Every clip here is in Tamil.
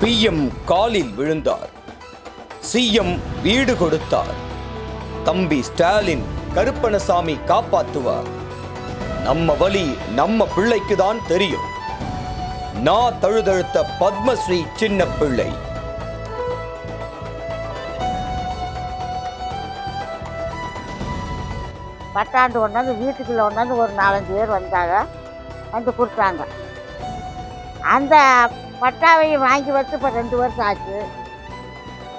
பிஎம் காலில் விழுந்தார். சிஎம் வீடு கொடுத்தார். தம்பி ஸ்டாலின் கருப்பணசாமி காப்பாத்துவார். நம்ம வழி நம்ம பிள்ளைக்கு தான் தெரியும். நான் தழுதழுத்த பத்மஸ்ரீ சின்ன பிள்ளை. பத்தாண்டு கொண்டாந்து வீட்டுக்குள்ளே கொண்டாந்து ஒரு நாலஞ்சு பேர் வந்தாங்க. வந்து கொடுத்தாங்க. அந்த பட்டாவையை வாங்கி வச்சு இப்போ ரெண்டு வருஷம் ஆச்சு.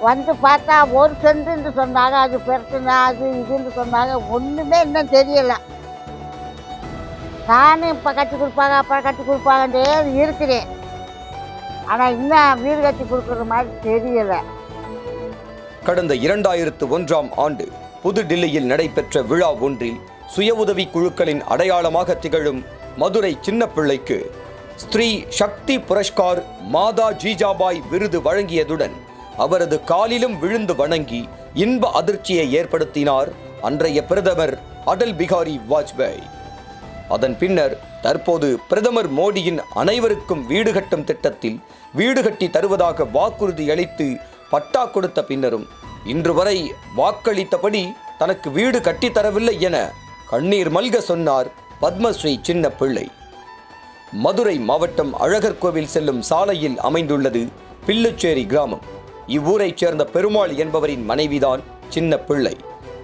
வந்து பார்த்தா ஒரு சென்ட்டுன்னு சொன்னாங்க அது பெருசுனா அது இதுன்னு சொன்னாங்க. ஒன்றுமே இன்னும் தெரியலை. நானும் இப்போ கட்டி கொடுப்பாங்க அப்புறம் கட்டி கொடுப்பாங்கன்றே இருக்கிறேன். ஆனால் இன்னும் வீடு கட்டி கொடுக்குற மாதிரி தெரியலை. கடந்த இரண்டாயிரத்து ஒன்றாம் ஆண்டு புதுடில்லியில் நடைபெற்ற விழா ஒன்றில் சுய உதவி குழுக்களின் அடையாளமாக திகழும் மதுரை சின்னப்பிள்ளைக்கு ஸ்ரீ சக்தி புரஸ்கார் மாதா ஜீஜாபாய் விருது வழங்கியதுடன் அவரது காலிலும் விழுந்து வணங்கி இன்ப அதிர்ச்சியை ஏற்படுத்தினார் அன்றைய பிரதமர் அடல் பிகாரி வாஜ்பாய். அதன் பின்னர் தற்போது பிரதமர் மோடியின் அனைவருக்கும் வீடு கட்டும் திட்டத்தில் வீடு கட்டி தருவதாக வாக்குறுதி அளித்து பட்டா கொடுத்த பின்னரும் இன்று வரை வாக்களித்தபடி தனக்கு வீடு கட்டித்தரவில்லை என கண்ணீர் மல்க சொன்னார் பத்மஸ்ரீ சின்ன பிள்ளை மதுரை மாவட்டம் அழகர்கோவில் செல்லும் சாலையில் அமைந்துள்ளது பில்லுச்சேரி கிராமம். இவ்வூரைச் சேர்ந்த பெருமாள் என்பவரின் மனைவிதான் சின்ன பிள்ளை.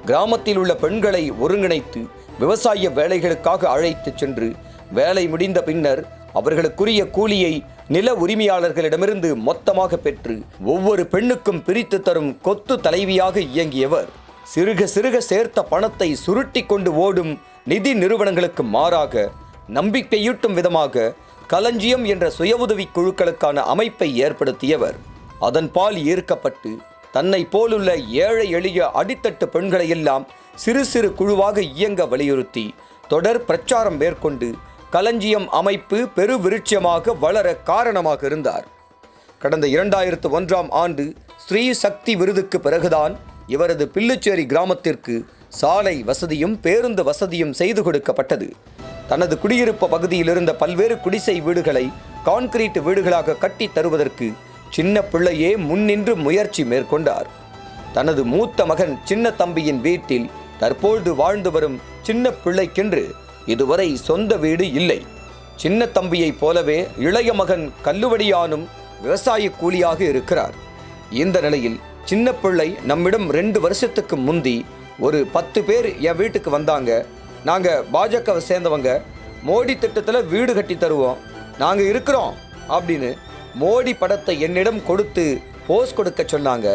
கிராமத்தில் உள்ள பெண்களை ஒருங்கிணைத்து விவசாய வேலைகளுக்காக அழைத்துச் சென்று வேலை முடிந்த பின்னர் அவர்களுக்குரிய கூலியை நில உரிமையாளர்களிடமிருந்து மொத்தமாக பெற்று ஒவ்வொரு பெண்ணுக்கும் பிரித்து தரும் கொத்து தலைவியாக இயங்கியவர். சிறுக சிறுக சேர்த்த பணத்தை சுருட்டி கொண்டு ஓடும் நிதி நிறுவனங்களுக்கு மாறாக நம்பிக்கையூட்டும் விதமாக களஞ்சியம் என்ற சுய உதவிக் குழுக்களுக்கான அமைப்பை ஏற்படுத்தியவர். அதன் பால் ஈர்க்கப்பட்டு தன்னை போலுள்ள ஏழை எளிய அடித்தட்டு பெண்களை எல்லாம் சிறு சிறு குழுவாக இயங்க வலியுறுத்தி தொடர் பிரச்சாரம் மேற்கொண்டு களஞ்சியம் அமைப்பு பெருவிருட்சியமாக வளர காரணமாக இருந்தார். கடந்த இரண்டாயிரத்து ஒன்றாம் ஆண்டு ஸ்ரீ சக்தி விருதுக்கு பிறகுதான் இவரது பில்லுச்சேரி கிராமத்திற்கு சாலை வசதியும் பேருந்து வசதியும் செய்து கொடுக்கப்பட்டது. தனது குடியிருப்பு பகுதியில் இருந்த பல்வேறு குடிசை வீடுகளை கான்கிரீட் வீடுகளாக கட்டி தருவதற்கு சின்ன பிள்ளையே முன்னின்று முயற்சி மேற்கொண்டார். தனது மூத்த மகன் சின்ன தம்பியின் வீட்டில் தற்பொழுது வாழ்ந்து வரும் சின்ன பிள்ளைக்கென்று இதுவரை சொந்த வீடு இல்லை. சின்ன தம்பியைப் போலவே இளைய மகன் கல்லுவடியானும் விவசாய கூலியாக இருக்கிறார். இந்த நிலையில் சின்ன பிள்ளை நம்மிடம் ரெண்டு வருஷத்துக்கு முந்தி ஒரு பத்து பேர் என் வீட்டுக்கு வந்தாங்க. நாங்கள் பாஜகவை சேர்ந்தவங்க மோடி திட்டத்தில் வீடு கட்டி தருவோம். நாங்கள் இருக்கிறோம் அப்படின்னு மோடி படத்தை என்னிடம் கொடுத்து போஸ் கொடுக்க சொன்னாங்க.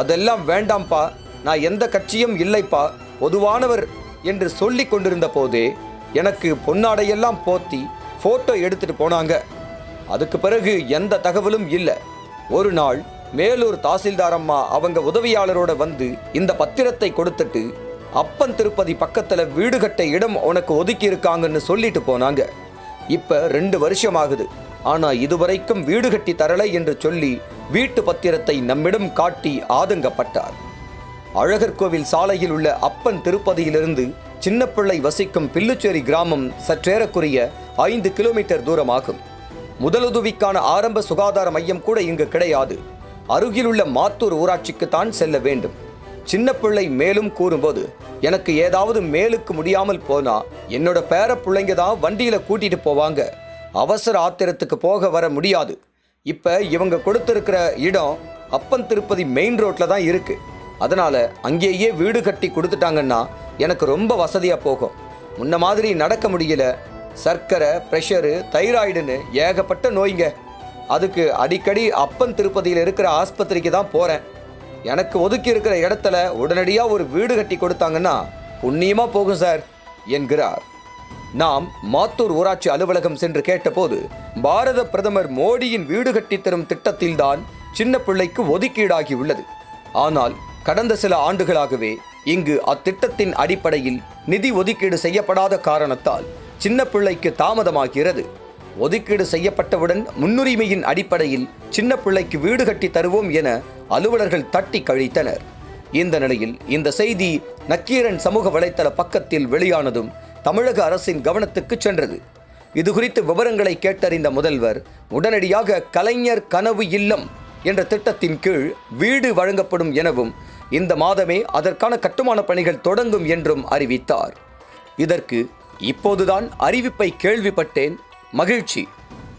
அதெல்லாம் வேண்டாம்ப்பா நான் எந்த கட்சியும் இல்லைப்பா பொதுவானவர் என்று சொல்லி கொண்டிருந்த போதே எனக்கு பொன்னாடையெல்லாம் போத்தி ஃபோட்டோ எடுத்துட்டு போனாங்க. அதுக்கு பிறகு எந்த தகவலும் இல்லை. ஒரு நாள் மேலூர் தாசில்தார் அம்மா அவங்க உதவியாளரோட வந்து இந்த பத்திரத்தை கொடுத்துட்டு அப்பன் திருப்பதி பக்கத்தில் வீடு கட்ட இடம் உனக்கு ஒதுக்கி இருக்காங்கன்னு சொல்லிட்டு போனாங்க. இப்போ ரெண்டு வருஷம் ஆகுது ஆனால் இதுவரைக்கும் வீடு கட்டி தரலை என்று சொல்லி வீட்டு பத்திரத்தை நம்மிடம் காட்டி ஆதங்கப்பட்டார். அழகர் கோவில் சாலையில் உள்ள அப்பன் திருப்பதியிலிருந்து சின்னப்பிள்ளை வசிக்கும் பில்லுச்சேரி கிராமம் சற்றேறக்குரிய ஐந்து கிலோமீட்டர் தூரமாகும். முதலுதவிக்கான ஆரம்ப சுகாதார மையம் கூட இங்கு கிடையாது. அருகிலுள்ள மாத்தூர் ஊராட்சிக்கு தான் செல்ல வேண்டும். சின்ன பிள்ளை மேலும் கூறும்போது எனக்கு ஏதாவது மேலுக்கு முடியாமல் போனா என்னோட பேர பிள்ளைங்க தான் வண்டியில கூட்டிட்டு போவாங்க. அவசர ஆத்திரத்துக்கு போக வர முடியாது. இப்ப இவங்க கொடுத்திருக்கிற இடம் அப்பன் திருப்பதி மெயின் ரோட்ல தான் இருக்கு. அதனால அங்கேயே வீடு கட்டி கொடுத்துட்டாங்கன்னா எனக்கு ரொம்ப வசதியா போகும். முன்ன மாதிரி நடக்க முடியல. சர்க்கரை ப்ரெஷரு தைராய்டுன்னு ஏகப்பட்ட நோய்ங்க. அதுக்கு அடிக்கடி அப்பன் திருப்பதியில் இருக்கிற ஆஸ்பத்திரிக்கு தான் போகிறேன் எனக்கு ஒதுக்கி இருக்கிற இடத்துல உடனடியாக ஒரு வீடு கட்டி கொடுத்தாங்கன்னா புண்ணியமாக போகும் சார் என்கிறார். நாம் மாத்தூர் ஊராட்சி அலுவலகம் சென்று கேட்டபோது பாரத பிரதமர் மோடியின் வீடு கட்டித் தரும் திட்டத்தில்தான் சின்ன பிள்ளைக்கு ஒதுக்கீடாகி உள்ளது. ஆனால் கடந்த சில ஆண்டுகளாகவே இங்கு அத்திட்டத்தின் அடிப்படையில் நிதி ஒதுக்கீடு செய்யப்படாத காரணத்தால் சின்ன பிள்ளைக்கு தாமதமாகிறது. ஒதுக்கீடு செய்யப்பட்டவுடன் முன்னுரிமையின் அடிப்படையில் சின்ன பிள்ளைக்கு வீடு கட்டி தருவோம் என அலுவலர்கள் தட்டி கழித்தனர். இந்த நிலையில் இந்த செய்தி நக்கீரன் சமூக வலைத்தள பக்கத்தில் வெளியானதும் தமிழக அரசின் கவனத்துக்கு சென்றது. இது குறித்து விவரங்களை கேட்டறிந்த முதல்வர் உடனடியாக கலைஞர் கனவு இல்லம் என்ற திட்டத்தின் கீழ் வீடு வழங்கப்படும் எனவும் இந்த மாதமே அதற்கான கட்டுமான பணிகள் தொடங்கும் என்றும் அறிவித்தார். இதற்கு இப்போதுதான் அறிவிப்பை கேள்விப்பட்டேன். மகிழ்ச்சி.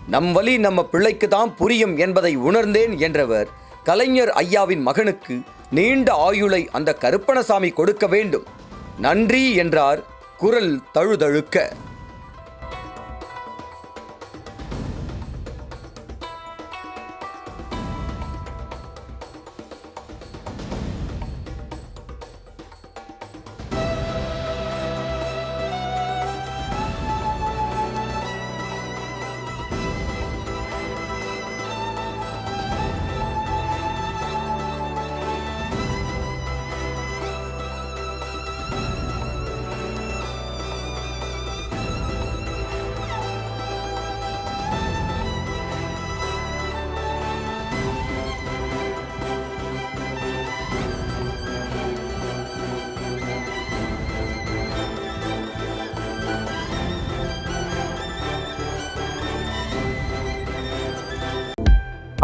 நம் வழி நம்ம பிள்ளைக்கு தான் புரியும் என்பதை உணர்ந்தேன் என்றவர் கலைஞர் ஐயாவின் மகனுக்கு நீண்ட ஆயுளை அந்த கருப்பணசாமி கொடுக்க வேண்டும். நன்றி என்றார் குரல் தழுதழுக்க.